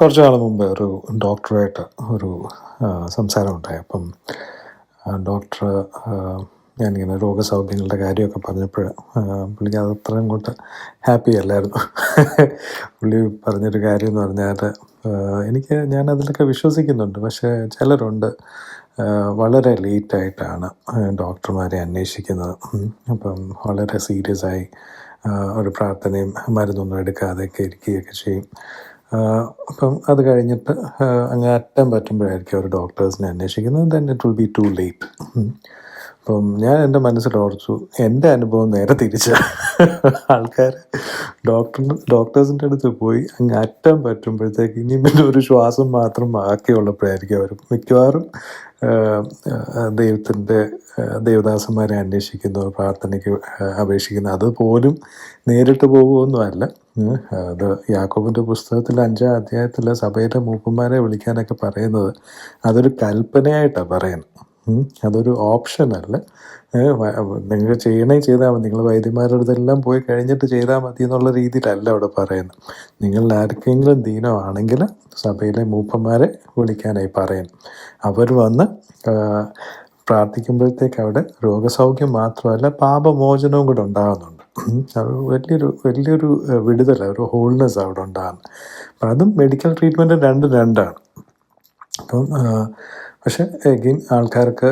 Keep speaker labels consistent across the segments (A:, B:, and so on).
A: കുറച്ച് നാൾ മുമ്പ് ഒരു ഡോക്ടറായിട്ട് ഒരു സംസാരം ഉണ്ടായി. അപ്പം ഡോക്ടർ ഞാനിങ്ങനെ രോഗസൗഖ്യങ്ങളുടെ കാര്യമൊക്കെ പറഞ്ഞപ്പോൾ പുള്ളിക്ക് അത് അത്രയും അങ്ങോട്ട് ഹാപ്പി അല്ലായിരുന്നു. പുള്ളി പറഞ്ഞൊരു കാര്യം എന്ന് പറഞ്ഞാൽ എനിക്ക് ഞാൻ അതിലൊക്കെ വിശ്വസിക്കുന്നുണ്ട്. പക്ഷേ ചിലരുണ്ട് വളരെ ലേറ്റായിട്ടാണ് ഡോക്ടർമാരെ അന്വേഷിക്കുന്നത്. അപ്പം വളരെ സീരിയസ് ആയി ഒരു പ്രാർത്ഥനയും മരുന്നൊന്നും എടുക്കാതെയൊക്കെ ഇരിക്കുകയൊക്കെ ചെയ്യും. അപ്പം അത് കഴിഞ്ഞിട്ട് അങ്ങ് അറ്റം പറ്റുമ്പോഴായിരിക്കും അവർ ഡോക്ടേഴ്സിനെ അന്വേഷിക്കുന്നത്. Then it will be too late അപ്പം ഞാൻ എന്റെ മനസ്സിൽ ഓർച്ചു എന്റെ അനുഭവം നേരെ തിരിച്ച. ആൾക്കാർ ഡോക്ടർ ഡോക്ടേഴ്സിന്റെ അടുത്ത് പോയി അങ്ങ് അറ്റം പറ്റുമ്പോഴത്തേക്ക് ഇനി പിന്നെ ഒരു ശ്വാസം മാത്രം ബാക്കിയുള്ളപ്പോഴായിരിക്കും അവർ. മിക്കവാറും ദൈവത്തിന്റെ ദേവദാസന്മാരെ അന്വേഷിക്കുന്നു പ്രാർത്ഥനയ്ക്ക് അപേക്ഷിക്കുന്നു. അതുപോലും നേരിട്ട് പോകുമൊന്നുമല്ല. അത് യാക്കോബിന്റെ പുസ്തകത്തിൽ അഞ്ചാം അധ്യായത്തിൽ സഭയുടെ മൂപ്പന്മാരെ വിളിക്കാനൊക്കെ പറയുന്നത് അതൊരു കൽപ്പനയായിട്ടാണ് പറയുന്നത്. അതൊരു ഓപ്ഷനല്ല നിങ്ങൾ ചെയ്യണേ ചെയ്താൽ മതി. നിങ്ങൾ വൈദ്യന്മാരുടെ അടുത്തെല്ലാം പോയി കഴിഞ്ഞിട്ട് ചെയ്താൽ മതി എന്നുള്ള രീതിയിലല്ല അവിടെ പറയുന്നത്. നിങ്ങളിൽ ആർക്കെങ്കിലും ദീനമാണെങ്കിൽ സഭയിലെ മൂപ്പന്മാരെ വിളിക്കാനായി പറയുന്നു. അവർ വന്ന് പ്രാർത്ഥിക്കുമ്പോഴത്തേക്ക് അവിടെ രോഗസൗഖ്യം മാത്രമല്ല പാപമോചനവും കൂടെ ഉണ്ടാകുന്നുണ്ട്. വലിയൊരു വലിയൊരു വിടുതല ഒരു ഹോൾനെസ് അവിടെ ഉണ്ടാകുന്നത്. അപ്പം അതും മെഡിക്കൽ ട്രീറ്റ്മെന്റ് രണ്ടും രണ്ടാണ്. അപ്പം പക്ഷെ എഗെയിൻ ആൾക്കാർക്ക്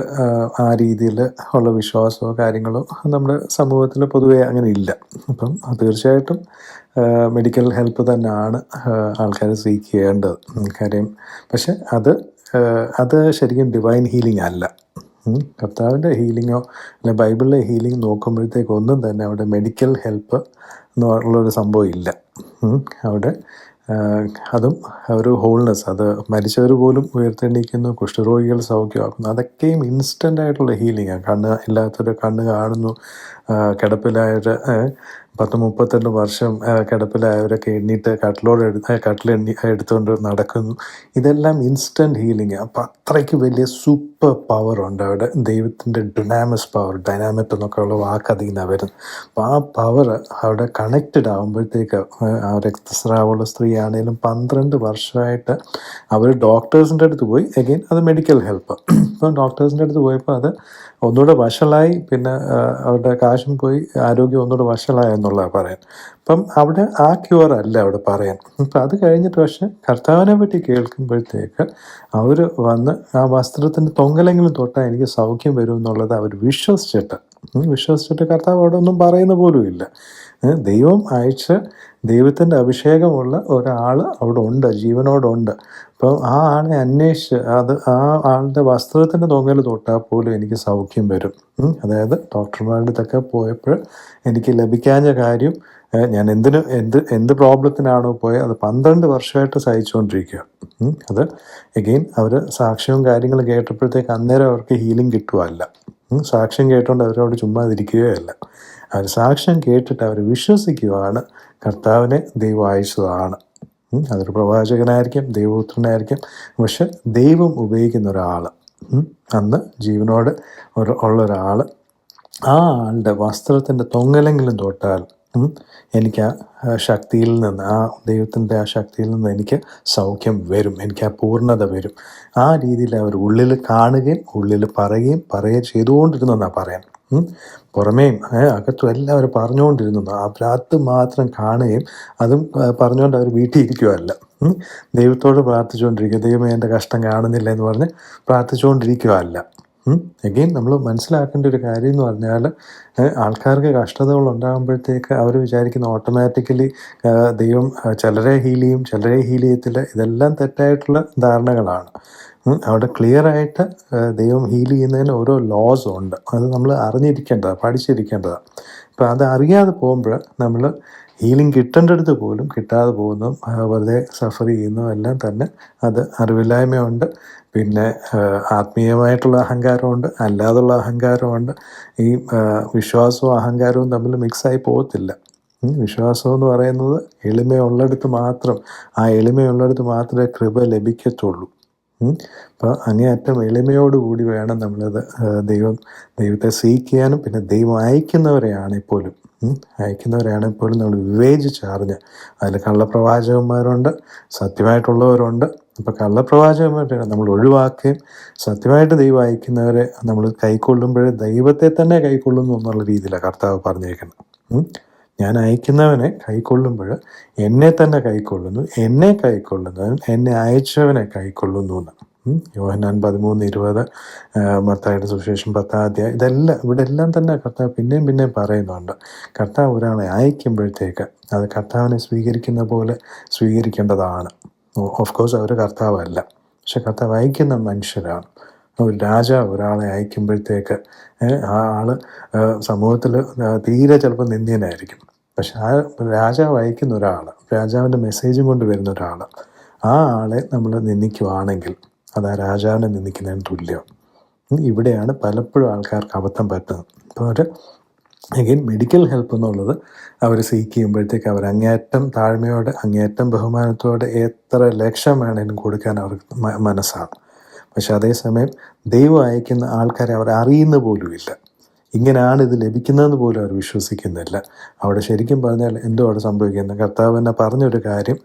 A: ആ, രീതിയിൽ ഉള്ള വിശ്വാസമോ കാര്യങ്ങളോ നമ്മുടെ സമൂഹത്തിൽ പൊതുവേ അങ്ങനെ ഇല്ല. അപ്പം തീർച്ചയായിട്ടും മെഡിക്കൽ ഹെൽപ്പ് തന്നെയാണ് ആൾക്കാർ സീക്ക് ചെയ്യേണ്ടത്. കാര്യം പക്ഷെ അത് അത് ശരിക്കും ഡിവൈൻ ഹീലിംഗ് അല്ല. കർത്താവിന്റെ ഹീലിങ്ങോ അല്ലെ ബൈബിളിലെ ഹീലിംഗ് നോക്കുമ്പോഴത്തേക്കൊന്നും തന്നെ അവിടെ മെഡിക്കൽ ഹെൽപ്പ് എന്നുള്ളൊരു സംഭവം ഇല്ല. അവിടെ അതും ഒരു ഹോൾനെസ് അത് മരിച്ചവർ പോലും ഉയർത്തെണീക്കുന്നു കുഷ്ഠരോഗികൾ സൗഖ്യമാക്കുന്നു. അതൊക്കെയും ഇൻസ്റ്റന്റ് ആയിട്ടുള്ള ഹീലിംഗാണ് കണ്ണ് ഇല്ലാത്തൊരു കണ്ണ് കാണുന്നു. ആ, പത്ത് മുപ്പത്തിരണ്ട് വർഷം കിടപ്പിലായവരൊക്കെ എണ്ണീട്ട് കട്ടിലോട് എടുത്ത് കട്ടിലെണ്ണി എടുത്തുകൊണ്ട് നടക്കുന്നു. ഇതെല്ലാം ഇൻസ്റ്റന്റ് ഹീലിംഗ് അപ്പം അത്രയ്ക്ക് വലിയ സൂപ്പർ പവർ ഉണ്ട് അവിടെ. ദൈവത്തിന്റെ ഡുനാമസ് പവർ ഡൈനാമിക് എന്നൊക്കെ ഉള്ള വാക്ക് അതിൽ നിന്നാണ് വരുന്നത്. അപ്പോൾ ആ പവർ അവിടെ കണക്റ്റഡ് ആകുമ്പോഴത്തേക്ക് ആ രക്തസ്രാവമുള്ള സ്ത്രീ ആണെങ്കിലും പന്ത്രണ്ട് വർഷമായിട്ട് അവർ ഡോക്ടേഴ്സിന്റെ അടുത്ത് പോയി. അഗെയിൻ അത് മെഡിക്കൽ ഹെൽപ്പ് ഇപ്പം ഡോക്ടേഴ്സിന്റെ അടുത്ത് പോയപ്പോൾ അത് ഒന്നുകൂടെ വഷളായി. പിന്നെ അവരുടെ കാശും പോയി ആരോഗ്യം ഒന്നുകൂടെ വഷളായ എന്നുള്ളതാണ് പറയാൻ. അപ്പം അവിടെ ആ ക്യൂർ അല്ല അവിടെ പറയാൻ. അപ്പം അത് കഴിഞ്ഞിട്ട് പക്ഷേ കർത്താവിനെ പറ്റി കേൾക്കുമ്പോഴത്തേക്ക് അവർ വന്ന് ആ വസ്ത്രത്തിന്റെ തൊങ്കലെങ്കിലും തൊട്ടാൽ എനിക്ക് സൗഖ്യം വരും എന്നുള്ളത് അവർ വിശ്വസിച്ചിട്ട് വിശ്വസിച്ചിട്ട് കർത്താവ് അവിടെ ഒന്നും പറയുന്ന പോലും ഇല്ല ഏ, ദൈവം അയച്ച ദൈവത്തിന്റെ അഭിഷേകമുള്ള ഒരാൾ അവിടെ ഉണ്ട് ജീവനോടുണ്ട് അപ്പം ആ ആളെ അന്വേഷിച്ച് അത് ആ ആളുടെ വസ്ത്രത്തിന്റെ തൊങ്ങൽ തൊട്ടാൽ പോലും എനിക്ക് സൗഖ്യം വരും. അതായത് ഡോക്ടർമാരുടെ അടുത്തൊക്കെ പോയപ്പോൾ എനിക്ക് ലഭിക്കാഞ്ഞ കാര്യം ഞാൻ എന്തിനു എന്ത് എന്ത് പ്രോബ്ലത്തിനാണോ പോയത് അത് പന്ത്രണ്ട് വർഷമായിട്ട് സഹിച്ചുകൊണ്ടിരിക്കുക. അത് എഗെയിൻ അവർ സാക്ഷ്യവും കാര്യങ്ങളും കേട്ടപ്പോഴത്തേക്ക് അന്നേരം അവർക്ക് ഹീലിംഗ് കിട്ടുകയല്ല ഉം. സാക്ഷ്യം കേട്ടുകൊണ്ട് അവരോട് ചുമ്മാതിരിക്കുകയല്ല. അവർ സാക്ഷ്യം കേട്ടിട്ട് അവർ വിശ്വസിക്കുവാണ്. കർത്താവിനെ ദൈവം അയച്ചതാണ്. അതൊരു പ്രവാചകനായിരിക്കും ദൈവപുത്രനായിരിക്കും. പക്ഷെ ദൈവം ഉപയോഗിക്കുന്ന ഒരാൾ അന്ന് ജീവനോട് ഉള്ള ഒരാൾ ആ ആളുടെ വസ്ത്രത്തിന്റെ തൊങ്ങലെങ്കിലും തൊട്ടാൽ എനിക്ക് ആ ശക്തിയിൽ നിന്ന് ആ ദൈവത്തിന്റെ ആ ശക്തിയിൽ നിന്ന് എനിക്ക് സൗഖ്യം വരും. എനിക്ക് ആ പൂർണത വരും. ആ രീതിയിൽ അവർ ഉള്ളിൽ കാണുകയും ഉള്ളിൽ പറയുകയും പറയുകയും ചെയ്തുകൊണ്ടിരുന്നെന്നാണ് പറയാൻ. പുറമേയും അകത്തും എല്ലാവരും പറഞ്ഞുകൊണ്ടിരുന്നു അത് മാത്രം കാണുകയും അതും പറഞ്ഞുകൊണ്ട് അവർ വീട്ടിൽ ഇരിക്കുകയല്ല ദൈവത്തോട് പ്രാർത്ഥിച്ചുകൊണ്ടിരിക്കുക. ദൈവമേ എന്റെ കഷ്ടം കാണുന്നില്ല എന്ന് പറഞ്ഞ് പ്രാർത്ഥിച്ചുകൊണ്ടിരിക്കുകയല്ല. എഗെയിൻ നമ്മൾ മനസ്സിലാക്കേണ്ട ഒരു കാര്യം എന്ന് പറഞ്ഞാൽ ആൾക്കാർക്ക് കഷ്ടതകൾ ഉണ്ടാകുമ്പോഴത്തേക്ക് അവർ വിചാരിക്കുന്ന ഓട്ടോമാറ്റിക്കലി ദൈവം ചിലരെ ഹീൽ ചെയ്യും ചിലരെ ഹീൽ ചെയ്യത്തില്ല. ഇതെല്ലാം തെറ്റായിട്ടുള്ള ധാരണകളാണ്. അവിടെ ക്ലിയർ ആയിട്ട് ദൈവം ഹീൽ ചെയ്യുന്നതിന് ഓരോ ലോസ് ഉണ്ട്. അത് നമ്മൾ അറിഞ്ഞിരിക്കേണ്ടതാണ് പഠിച്ചിരിക്കേണ്ടതാണ് അപ്പോൾ അത് അറിയാതെ പോകുമ്പോൾ നമ്മൾ ഹീലിംഗ് കിട്ടേണ്ടടുത്ത് പോലും കിട്ടാതെ പോകുന്നു. ആ, വെറുതെ സഫർ ചെയ്യുന്നതും എല്ലാം തന്നെ അത് അറിവില്ലായ്മയുണ്ട്. പിന്നെ ആത്മീയമായിട്ടുള്ള അഹങ്കാരമുണ്ട്. അല്ലാതുള്ള അഹങ്കാരമുണ്ട്. ഈ വിശ്വാസവും അഹങ്കാരവും തമ്മിൽ മിക്സായി പോകത്തില്ല. വിശ്വാസം എന്ന് പറയുന്നത് എളിമയുള്ളിടത്ത് മാത്രം ആ എളിമയുള്ളിടത്ത് മാത്രമേ കൃപ ലഭിക്കത്തുള്ളൂ. അപ്പോൾ അങ്ങേയറ്റം എളിമയോടുകൂടി വേണം നമ്മളത് ദൈവം ദൈവത്തെ സ്വീകരിക്കാനും പിന്നെ ദൈവം അയക്കുന്നവരെയാണെങ്കിൽ പോലും ഉം. അയക്കുന്നവരെയാണ് പോലും നമ്മൾ വിവേചിച്ചറിഞ്ഞ് അതിൽ കള്ളപ്രവാചകന്മാരുണ്ട് സത്യമായിട്ടുള്ളവരുണ്ട്. അപ്പോൾ കള്ളപ്രവാചകന്മാരെ നമ്മൾ ഒഴിവാക്കുകയും സത്യമായിട്ട് ദൈവം അയക്കുന്നവരെ നമ്മൾ കൈക്കൊള്ളുമ്പോൾ ദൈവത്തെ തന്നെ കൈക്കൊള്ളുന്നു എന്നുള്ള രീതിയിലാണ് കർത്താവ് പറഞ്ഞേക്കുന്നത് ഞാൻ അയക്കുന്നവനെ കൈക്കൊള്ളുമ്പോൾ എന്നെ തന്നെ കൈക്കൊള്ളുന്നു എന്നെ കൈക്കൊള്ളുന്നവൻ എന്നെ അയച്ചവനെ കൈക്കൊള്ളുന്നു എന്ന്. ഉം. യോഹന്നാൻ പതിമൂന്ന് ഇരുപത് മത്തായുടെ സുവിശേഷം പത്താം ഇതെല്ലാം ഇവിടെ എല്ലാം തന്നെ കർത്താവ് പിന്നെയും പിന്നെയും പറയുന്നുണ്ട്. കർത്താവ് ഒരാളെ അയക്കുമ്പോഴത്തേക്ക് അത് കർത്താവിനെ സ്വീകരിക്കുന്ന പോലെ സ്വീകരിക്കേണ്ടതാണ്. ഓഫ് കോഴ്സ് അവർ കർത്താവല്ല. പക്ഷെ കർത്താവ് അയക്കുന്ന മനുഷ്യരാണ്. ഒരു രാജാവ് ഒരാളെ അയക്കുമ്പോഴത്തേക്ക് ആ ആൾ സമൂഹത്തിൽ തീരെ ചിലപ്പോൾ നിന്ദ്യനായിരിക്കും. പക്ഷെ ആ രാജാവ് അയക്കുന്ന ഒരാൾ രാജാവിന്റെ മെസ്സേജും കൊണ്ട് വരുന്ന ഒരാൾ ആ ആളെ നമ്മൾ നിന്ദിക്കുവാണെങ്കിൽ അത് ആ രാജാവിനെ നിന്ദിക്കുന്നതിന് തുല്യം. ഇവിടെയാണ് പലപ്പോഴും ആൾക്കാർക്ക് അബദ്ധം പറ്റുന്നത്. അപ്പോൾ അവർ അഗെയിൻ മെഡിക്കൽ ഹെൽപ്പ് എന്നുള്ളത് അവർ സീക്ക് ചെയ്യുമ്പോഴത്തേക്ക് അവർ അങ്ങേയറ്റം താഴ്മയോടെ അങ്ങേയറ്റം ബഹുമാനത്തോടെ എത്ര ലക്ഷം വേണേലും കൊടുക്കാൻ അവർക്ക് മനസ്സാണ്. പക്ഷെ അതേസമയം ദൈവം അയക്കുന്ന ആൾക്കാരെ അവർ അറിയുന്ന പോലുമില്ല. ഇങ്ങനെയാണ് ഇത് ലഭിക്കുന്നതെന്ന് പോലും അവർ വിശ്വസിക്കുന്നില്ല. അവിടെ ശരിക്കും പറഞ്ഞാൽ എന്തോ അവിടെ സംഭവിക്കുന്നത്. കർത്താവ് തന്നെ പറഞ്ഞൊരു കാര്യം.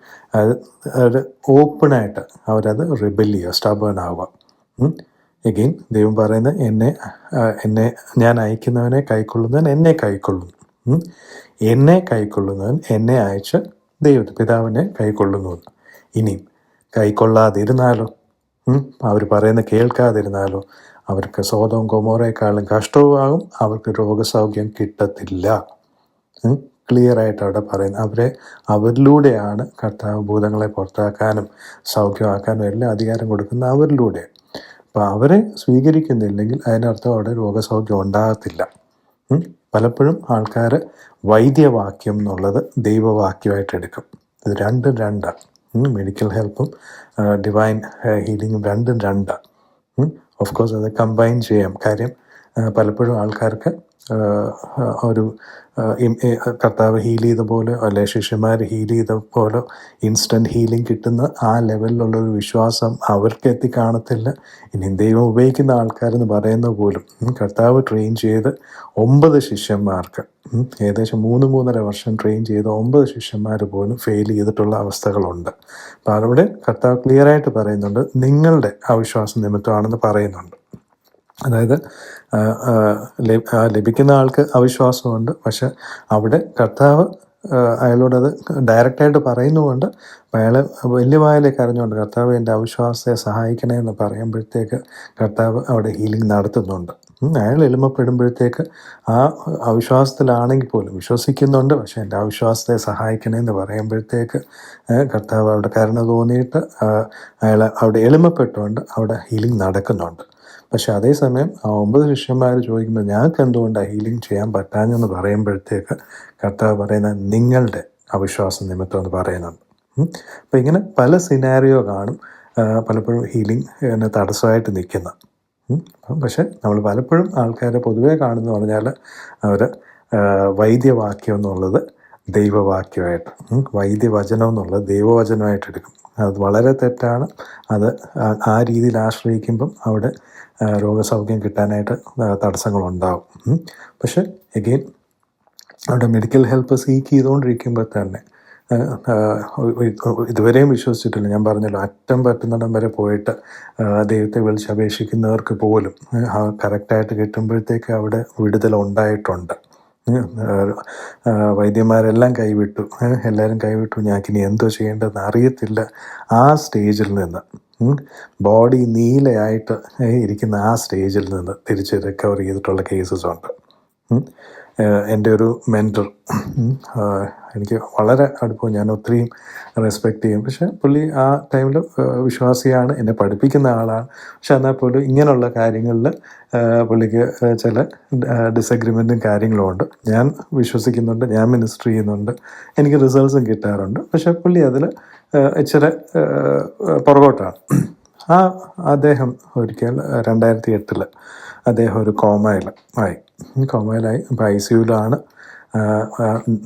A: അത് ഓപ്പണായിട്ട് അവരത് റിബൽ ചെയ്യുക സ്റ്റബേൺ ആവുക. എഗെയിൻ ദൈവം പറയുന്നത് എന്നെ എന്നെ ഞാൻ അയക്കുന്നവനെ കൈക്കൊള്ളുന്നവൻ എന്നെ കൈക്കൊള്ളുന്നു. എന്നെ കൈക്കൊള്ളുന്നവൻ എന്നെ അയച്ച് ദൈവത്തെ പിതാവിനെ കൈക്കൊള്ളുന്നു. ഇനിയും കൈക്കൊള്ളാതിരുന്നാലോ? അവർ പറയുന്ന കേൾക്കാതിരുന്നാലോ? അവർക്ക് സ്വതവും കൊമോറേക്കാളും കഷ്ടവുമാകും. അവർക്ക് രോഗസൗഖ്യം കിട്ടത്തില്ല. ക്ലിയർ ആയിട്ട് അവിടെ പറയുന്നത് അവരെ അവരിലൂടെയാണ് കർത്താവ് ഭൂതങ്ങളെ പുറത്താക്കാനും സൗഖ്യമാക്കാനും എല്ലാം അധികാരം കൊടുക്കുന്ന അവരിലൂടെ. അപ്പോൾ അവരെ സ്വീകരിക്കുന്നില്ലെങ്കിൽ അതിനർത്ഥം അവിടെ രോഗസൗഖ്യം ഉണ്ടാകത്തില്ല. പലപ്പോഴും ആൾക്കാർ വൈദ്യവാക്യം എന്നുള്ളത് ദൈവവാക്യമായിട്ട് എടുക്കും. ഇത് രണ്ടും രണ്ടാണ് മെഡിക്കൽ ഹെൽപ്പും ഡിവൈൻ ഹീലിങ്ങും രണ്ടും രണ്ടാണ് ഓഫ് കോഴ്സ് അത് കമ്പൈൻ ചെയ്യാം. കാര്യം പലപ്പോഴും ആൾക്കാർക്ക് ഒരു കർത്താവ് ഹീൽ ചെയ്ത പോലെ അല്ലെ ശിഷ്യന്മാർ ഹീൽ ചെയ്ത പോലെ ഇൻസ്റ്റന്റ് ഹീലിംഗ് കിട്ടുന്ന ആ ലെവലിലുള്ള ഒരു വിശ്വാസം അവർക്ക് എത്തിക്കാണത്തില്ല. ഇനി ദൈവം ഉപയോഗിക്കുന്ന ആൾക്കാരെന്ന് പറയുന്ന പോലും കർത്താവ് ട്രെയിൻ ചെയ്ത് ഒമ്പത് ശിഷ്യന്മാർക്ക് ഏകദേശം മൂന്ന് മൂന്നര വർഷം ട്രെയിൻ ചെയ്ത ഒമ്പത് ശിഷ്യന്മാർ പോലും ഫെയിൽ ചെയ്തിട്ടുള്ള അവസ്ഥകളുണ്ട്. അപ്പോൾ അവിടെ കർത്താവ് ക്ലിയറായിട്ട് പറയുന്നുണ്ട് നിങ്ങളുടെ അവിശ്വാസം നിമിത്തമാണെന്ന് പറയുന്നുണ്ട്. അതായത് ലഭിക്കുന്ന ആൾക്ക് അവിശ്വാസമുണ്ട്. പക്ഷെ അവിടെ കർത്താവ് അയാളോടത് ഡയറക്റ്റായിട്ട് പറയുന്നുമുണ്ട് അയാൾ വലിയ വായിലേക്ക് അറിഞ്ഞുകൊണ്ട് കർത്താവ് എന്റെ അവിശ്വാസത്തെ സഹായിക്കണേ എന്ന് പറയുമ്പോഴത്തേക്ക് കർത്താവ് അവിടെ ഹീലിംഗ് നടത്തുന്നുണ്ട്. അയാൾ എളിമപ്പെടുമ്പോഴത്തേക്ക് ആ അവിശ്വാസത്തിലാണെങ്കിൽ പോലും വിശ്വസിക്കുന്നുണ്ട്. പക്ഷേ എന്റെ അവിശ്വാസത്തെ സഹായിക്കണേ എന്ന് പറയുമ്പോഴത്തേക്ക് കർത്താവ് അവിടെ കരുണ തോന്നിയിട്ട് അയാൾ അവിടെ എളിമപ്പെട്ടുകൊണ്ട് അവിടെ ഹീലിംഗ് നടക്കുന്നുണ്ട്. പക്ഷെ അതേസമയം ആ ഒമ്പത് ശിഷ്യന്മാർ ചോദിക്കുമ്പോൾ ഞങ്ങൾക്ക് എന്തുകൊണ്ടാണ് ഹീലിംഗ് ചെയ്യാൻ പറ്റാഞ്ഞെന്ന് പറയുമ്പോഴത്തേക്ക് കർത്താവ് പറയുന്ന നിങ്ങളുടെ അവിശ്വാസം നിമിത്തം എന്ന് പറയുന്നുണ്ട്. അപ്പം ഇങ്ങനെ പല സിനാരിയോ കാണും. പലപ്പോഴും ഹീലിംഗ് എന്നെ തടസ്സമായിട്ട് നിൽക്കുന്ന. പക്ഷെ നമ്മൾ പലപ്പോഴും ആൾക്കാരെ പൊതുവേ കാണുന്നു പറഞ്ഞാൽ അവർ വൈദ്യവാക്യം എന്നുള്ളത് ദൈവവാക്യമായിട്ട്. വൈദ്യവചനം എന്നുള്ളത് ദൈവവചനമായിട്ട് എടുക്കും അത് വളരെ തെറ്റാണ് അത് ആ- രീതിയിൽ ആശ്രയിക്കുമ്പം അവിടെ രോഗസൗഖ്യം കിട്ടാനായിട്ട് തടസ്സങ്ങളുണ്ടാവും. പക്ഷെ എഗെയിൻ അവിടെ മെഡിക്കൽ ഹെൽപ്പ് സീക്ക് ചെയ്തുകൊണ്ടിരിക്കുമ്പോൾ തന്നെ ഇതുവരെയും വിശ്വസിച്ചിട്ടില്ല ഞാൻ പറഞ്ഞല്ലോ അറ്റം പറ്റുന്നിടം വരെ പോയിട്ട് ദൈവത്തെ വിളിച്ച് അപേക്ഷിക്കുന്നവർക്ക് പോലും കറക്റ്റായിട്ട് കിട്ടുമ്പോഴത്തേക്ക് അവിടെ വിടുതൽ ഉണ്ടായിട്ടുണ്ട് വൈദ്യന്മാരെല്ലാം കൈവിട്ടു. എല്ലാവരും കൈവിട്ടു. ഞാക്കിനി എന്തോ ചെയ്യേണ്ടതെന്ന് അറിയത്തില്ല. ആ സ്റ്റേജിൽ നിന്ന് ബോഡി നീലയായിട്ട് ഇരിക്കുന്ന ആ സ്റ്റേജിൽ നിന്ന് തിരിച്ച് റിക്കവർ ചെയ്തിട്ടുള്ള കേസസ് ഉണ്ട് എന്റെ ഒരു മെന്റർ എനിക്ക് വളരെ അടുപ്പം ഞാൻ ഒത്തിരിയും റെസ്പെക്റ്റ് ചെയ്യും. പക്ഷെ പുള്ളി ആ ടൈമിൽ വിശ്വാസിയാണ് എന്നെ പഠിപ്പിക്കുന്ന ആളാണ്. പക്ഷെ എന്നാൽ പോലും ഇങ്ങനെയുള്ള കാര്യങ്ങളിൽ പുള്ളിക്ക് ചില ഡിസഗ്രിമെന്റും കാര്യങ്ങളും ഉണ്ട്. ഞാൻ വിശ്വസിക്കുന്നുണ്ട് ഞാൻ മിനിസ്റ്റർ ചെയ്യുന്നുണ്ട് എനിക്ക് റിസൾട്ട്സും കിട്ടാറുണ്ട്. പക്ഷെ പുള്ളി അതിൽ ഇച്ചിരി പുറകോട്ടാണ്. ആ അദ്ദേഹം ഒരിക്കൽ രണ്ടായിരത്തി എട്ടിൽ അദ്ദേഹം ഒരു കോമയിൽ ആയി. കോമയിലായി അപ്പം ഐ സിയുലാണ്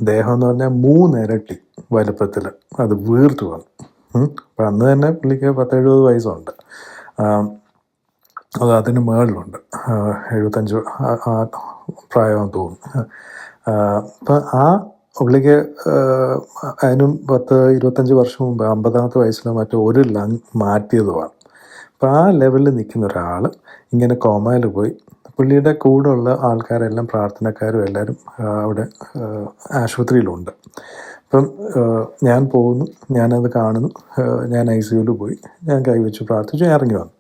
A: ദേഹം എന്ന് പറഞ്ഞാൽ മൂന്നിരട്ടി വലുപ്പത്തിൽ അത് വീർത്തു വന്നു. അപ്പം അന്ന് തന്നെ പുള്ളിക്ക് പത്തെഴുപത് വയസ്സുണ്ട്. അത് അതിന് മുകളിലുണ്ട്. എഴുപത്തഞ്ച് ആ- പ്രായം തോന്നും അപ്പം ആ പുള്ളിക്ക് അതിനും പത്ത് ഇരുപത്തഞ്ച് വർഷം മുമ്പ് അമ്പതാമത്തെ വയസ്സിലോ മറ്റോ ഒരു ലങ് മാറ്റിയതുമാണ്. അപ്പം ആ ലെവലിൽ നിൽക്കുന്ന ഒരാൾ ഇങ്ങനെ കോമയിൽ പോയി. പുള്ളിയുടെ കൂടെയുള്ള ആൾക്കാരെല്ലാം പ്രാർത്ഥനക്കാരും എല്ലാവരും അവിടെ ആശുപത്രിയിലുണ്ട്. അപ്പം ഞാൻ പോകുന്നു. ഞാനത് കാണുന്നു. ഞാൻ ഐ സിയുവിൽ പോയി. ഞാൻ കൈവച്ച് പ്രാർത്ഥിച്ചു. ഇറങ്ങി വന്നു.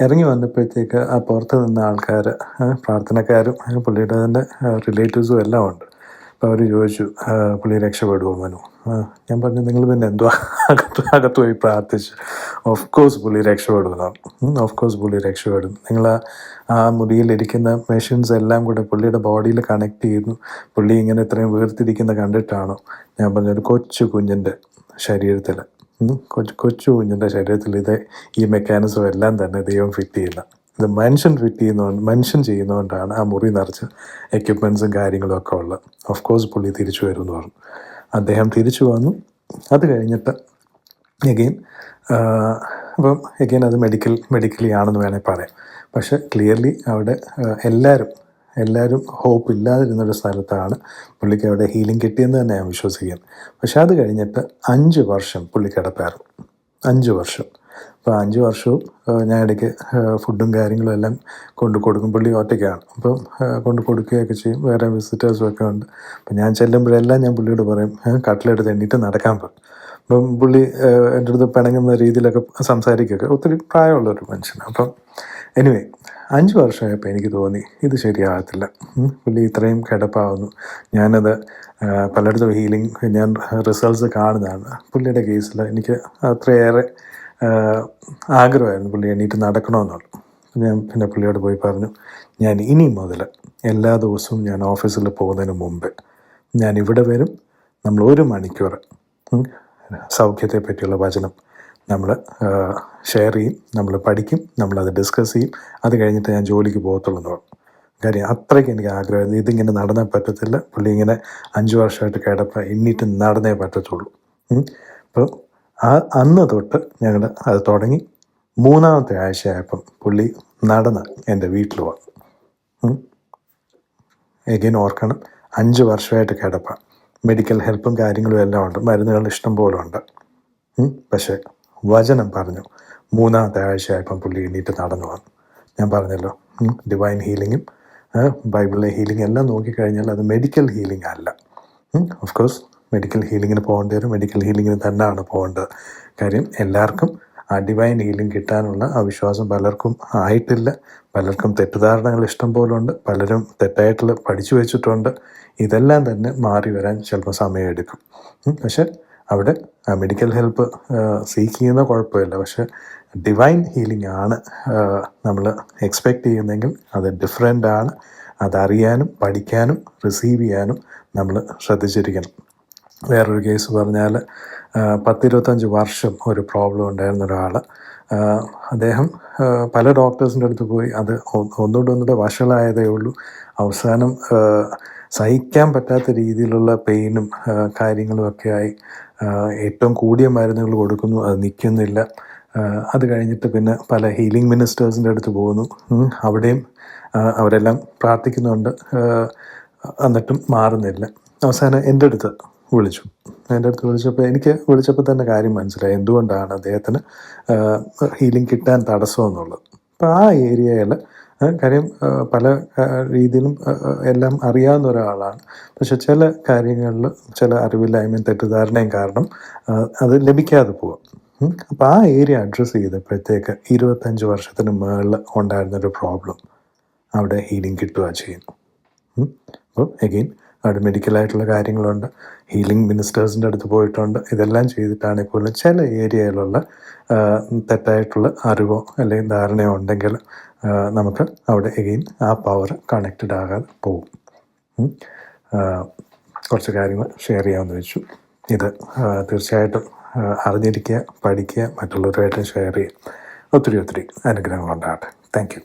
A: ഇറങ്ങി വന്നപ്പോഴത്തേക്ക് ആ പുറത്ത് നിന്ന ആൾക്കാർ പ്രാർത്ഥനക്കാരും പുള്ളിയുടെ തന്നെ റിലേറ്റീവ്സും എല്ലാം ഉണ്ട്. അവർ ചോദിച്ചു "ആ, പുള്ളി രക്ഷപ്പെടുമോ മനു? ഞാൻ പറഞ്ഞു നിങ്ങൾ പിന്നെ എന്തോ അകത്ത് അകത്ത് പോയി പ്രാർത്ഥിച്ചു. ഓഫ് കോഴ്സ് പുള്ളി രക്ഷപ്പെടും ഓഫ് കോഴ്സ് പുള്ളി രക്ഷപ്പെടും. നിങ്ങൾ ആ- മുറിയിലിരിക്കുന്ന മെഷീൻസ് എല്ലാം കൂടെ പുള്ളിയുടെ ബോഡിയിൽ കണക്ട് ചെയ്യുന്നു. പുള്ളി ഇങ്ങനെ ഇത്രയും വീർത്തിരിക്കുന്ന കണ്ടിട്ടാണോ? ഞാൻ പറഞ്ഞ ഒരു കൊച്ചു കുഞ്ഞിന്റെ ശരീരത്തിൽ കൊച്ചു കൊച്ചു കുഞ്ഞിന്റെ ശരീരത്തിൽ ഇത് ഈ മെക്കാനിസം എല്ലാം തന്നെ ദൈവം ഫിറ്റ് ചെയ്യുന്ന. ഇത് മെൻഷൻ ഫിറ്റ് ചെയ്യുന്നതുകൊണ്ട് മെൻഷൻ ചെയ്യുന്നതുകൊണ്ടാണ് ആ മുറി നിറച്ച് എക്യുപ്മെൻസും കാര്യങ്ങളും ഒക്കെ ഉള്ളത്. ഓഫ് കോഴ്സ് പുള്ളി തിരിച്ചു വരും എന്ന് പറഞ്ഞു. അദ്ദേഹം തിരിച്ചു വന്നു. അത് കഴിഞ്ഞിട്ട് എഗെയിൻ അപ്പം എഗെയിൻ അത് മെഡിക്കൽ മെഡിക്കലി ആണെന്ന് വേണമെങ്കിൽ പറയാം. പക്ഷേ ക്ലിയർലി അവിടെ എല്ലാവരും എല്ലാവരും ഹോപ്പ് ഇല്ലാതിരുന്നൊരു സ്ഥലത്താണ് പുള്ളിക്ക് അവിടെ ഹീലിംഗ് കിട്ടിയെന്ന് തന്നെ ഞാൻ വിശ്വസിക്കുന്നത്. പക്ഷേ അത് കഴിഞ്ഞിട്ട് അഞ്ച് വർഷം പുള്ളി കിടപ്പായിരുന്നു. അഞ്ച് വർഷം. അപ്പോൾ അഞ്ച് വർഷവും ഞാൻ ഇടയ്ക്ക് ഫുഡും കാര്യങ്ങളും എല്ലാം കൊണ്ട് കൊടുക്കും. പുള്ളി ഒറ്റയ്ക്കാണ്. അപ്പം കൊണ്ട് കൊടുക്കുകയൊക്കെ ചെയ്യും. വേറെ വിസിറ്റേഴ്സും ഒക്കെ ഉണ്ട്. അപ്പം ഞാൻ ചെല്ലുമ്പോഴെല്ലാം ഞാൻ പുള്ളിയോട് പറയും "ഏ, കട്ടിലെടുത്ത് എണ്ണീട്ട് നടക്കാൻ പറയും അപ്പം പുള്ളി എന്റെ അടുത്ത് പിണങ്ങുന്ന രീതിയിലൊക്കെ സംസാരിക്കുകയൊക്കെ ഒത്തിരി പ്രായമുള്ള ഒരു മനുഷ്യനാണ്. അപ്പം എനിവേ അഞ്ച് വർഷമായപ്പോൾ എനിക്ക് തോന്നി ഇത് ശരിയാകത്തില്ല. പുള്ളി ഇത്രയും കിടപ്പാവുന്നു. ഞാനത് പലയിടത്തും ഹീലിംഗ് ഞാൻ റിസൾട്ട്സ് കാണുന്നതാണ്. പുള്ളിയുടെ കേസിൽ എനിക്ക് അത്രയേറെ ആഗ്രഹമായിരുന്നു പുള്ളി എണീറ്റ് നടക്കണമെന്നുള്ളു ഞാൻ പിന്നെ പുള്ളിയോട് പോയി പറഞ്ഞു ഞാൻ ഇനി മുതൽ എല്ലാ ദിവസവും ഞാൻ ഓഫീസിൽ പോകുന്നതിന് മുമ്പ് ഞാൻ ഇവിടെ വരും നമ്മൾ ഒരു മണിക്കൂർ സൗഖ്യത്തെ പറ്റിയുള്ള വചനം നമ്മൾ ഷെയർ ചെയ്യും നമ്മൾ പഠിക്കും നമ്മളത് ഡിസ്കസ് ചെയ്യും അത് കഴിഞ്ഞിട്ട് ഞാൻ ജോലിക്ക് പോകത്തുള്ളൂ എന്ന് പറഞ്ഞു. കാര്യം അത്രയ്ക്ക് എനിക്ക് ആഗ്രഹമായിരുന്നു. ഇതിങ്ങനെ നടന്നേ പറ്റത്തില്ല. പുള്ളി ഇങ്ങനെ അഞ്ച് വർഷമായിട്ട് കിടപ്പ് എണ്ണീറ്റ് നടന്നേ പറ്റത്തുള്ളൂ. അപ്പോൾ ആ അന്ന് തൊട്ട് ഞങ്ങൾ അത് തുടങ്ങി. മൂന്നാമത്തെ ആഴ്ചയായപ്പം പുള്ളി നടന്ന് എന്റെ വീട്ടിൽ വന്നു. എഗെയിൻ ഓർക്കണം അഞ്ച് വർഷമായിട്ട് കിടപ്പാണ് മെഡിക്കൽ ഹെൽപ്പും കാര്യങ്ങളും എല്ലാം ഉണ്ട്. മരുന്നുകൾ ഇഷ്ടം പോലെ ഉണ്ട്. പക്ഷേ വചനം പറഞ്ഞു മൂന്നാമത്തെ ആഴ്ചയായപ്പം പുള്ളി എണ്ണീട്ട് നടന്നു വന്നു. ഞാൻ പറഞ്ഞല്ലോ ഡിവൈൻ ഹീലിങ്ങും ബൈബിളിലെ ഹീലിംഗ് എല്ലാം നോക്കിക്കഴിഞ്ഞാൽ അത് മെഡിക്കൽ ഹീലിംഗ് അല്ല. ഓഫ് കോഴ്സ് മെഡിക്കൽ ഹീലിങ്ങിന് പോകേണ്ടി വരും. മെഡിക്കൽ ഹീലിങ്ങിന് തന്നെയാണ് പോകേണ്ടത് കാര്യം. എല്ലാവർക്കും ആ ഡിവൈൻ ഹീലിംഗ് കിട്ടാനുള്ള ആ വിശ്വാസം പലർക്കും ആയിട്ടില്ല. പലർക്കും തെറ്റിദ്ധാരണകൾ ഇഷ്ടം പോലുണ്ട്. പലരും തെറ്റായിട്ടുള്ള പഠിച്ചു വെച്ചിട്ടുണ്ട്. ഇതെല്ലാം തന്നെ മാറി വരാൻ ചിലപ്പോൾ സമയമെടുക്കും. പക്ഷെ അവിടെ മെഡിക്കൽ ഹെൽപ്പ് സീക്ക് ചെയ്യുന്ന കുഴപ്പമില്ല. പക്ഷെ ഡിവൈൻ ഹീലിംഗ് ആണ് നമ്മൾ എക്സ്പെക്റ്റ് ചെയ്യുന്നതെങ്കിൽ അത് ഡിഫറെന്റ് ആണ്. അതറിയാനും പഠിക്കാനും റിസീവ് ചെയ്യാനും നമ്മൾ ശ്രദ്ധിച്ചിരിക്കണം. വേറൊരു കേസ് പറഞ്ഞാൽ പത്തിരുപത്തഞ്ച് വർഷം ഒരു പ്രോബ്ലം ഉണ്ടായിരുന്ന ഒരാൾ. അദ്ദേഹം പല ഡോക്ടേഴ്സിന്റെ അടുത്ത് പോയി അത് ഒന്നുകൊണ്ട് ഒന്നുകൂടെ വഷളായതേ ഉള്ളൂ. അവസാനം സഹിക്കാൻ പറ്റാത്ത രീതിയിലുള്ള പെയിനും കാര്യങ്ങളും ഒക്കെ ആയി ഏറ്റവും കൂടിയ മരുന്നുകൾ കൊടുക്കുന്നു അത് നിൽക്കുന്നില്ല. അത് കഴിഞ്ഞിട്ട് പിന്നെ പല ഹീലിംഗ് മിനിസ്റ്റേഴ്സിന്റെ അടുത്ത് പോകുന്നു. അവിടെയും അവരെല്ലാം പ്രാർത്ഥിക്കുന്നുണ്ട്. എന്നിട്ടും മാറുന്നില്ല. അവസാനം എന്റെ അടുത്ത് വിളിച്ചു. എന്റെ അടുത്ത് വിളിച്ചപ്പോൾ എനിക്ക് വിളിച്ചപ്പോൾ തന്നെ കാര്യം മനസ്സിലായി. എന്തുകൊണ്ടാണ് അദ്ദേഹത്തിന് ഹീലിംഗ് കിട്ടാൻ തടസ്സമെന്നുള്ളത് അപ്പോൾ ആ ഏരിയയിൽ കാര്യം പല രീതിയിലും എല്ലാം അറിയാവുന്ന ഒരാളാണ്. പക്ഷെ ചില കാര്യങ്ങളിൽ ചില അറിവില്ലായ്മയും തെറ്റിദ്ധാരണയും കാരണം അത് ലഭിക്കാതെ പോവാം. അപ്പോൾ ആ ഏരിയ അഡ്രസ്സ് ചെയ്തപ്പോഴത്തേക്ക് ഇരുപത്തഞ്ച് വർഷത്തിന് മുകളിൽ ഉണ്ടായിരുന്നൊരു പ്രോബ്ലം അവിടെ ഹീലിംഗ് കിട്ടുക ചെയ്യുന്നു അപ്പോൾ എഗെയിൻ അവിടെ മെഡിക്കലായിട്ടുള്ള കാര്യങ്ങളുണ്ട്. ഹീലിംഗ് മിനിസ്റ്റേഴ്സിന്റെ അടുത്ത് പോയിട്ടുണ്ട്. ഇതെല്ലാം ചെയ്തിട്ടാണ് പോലും ചില ഏരിയയിലുള്ള തെറ്റായിട്ടുള്ള അറിവോ അല്ലെങ്കിൽ ധാരണയോ ഉണ്ടെങ്കിൽ നമുക്ക് അവിടെ എഗെയിൻ ആ പവർ കണക്റ്റഡ് ആകാതെ പോകും. കുറച്ച് കാര്യങ്ങൾ ഷെയർ ചെയ്യാമെന്ന് വെച്ചു. ഇത് തീർച്ചയായിട്ടും അറിഞ്ഞിരിക്കുക പഠിക്കുക മറ്റുള്ളവരുമായിട്ട് ഷെയർ ചെയ്യുക. ഒത്തിരി ഒത്തിരി അനുഗ്രഹങ്ങളുണ്ടാകട്ടെ. Thank you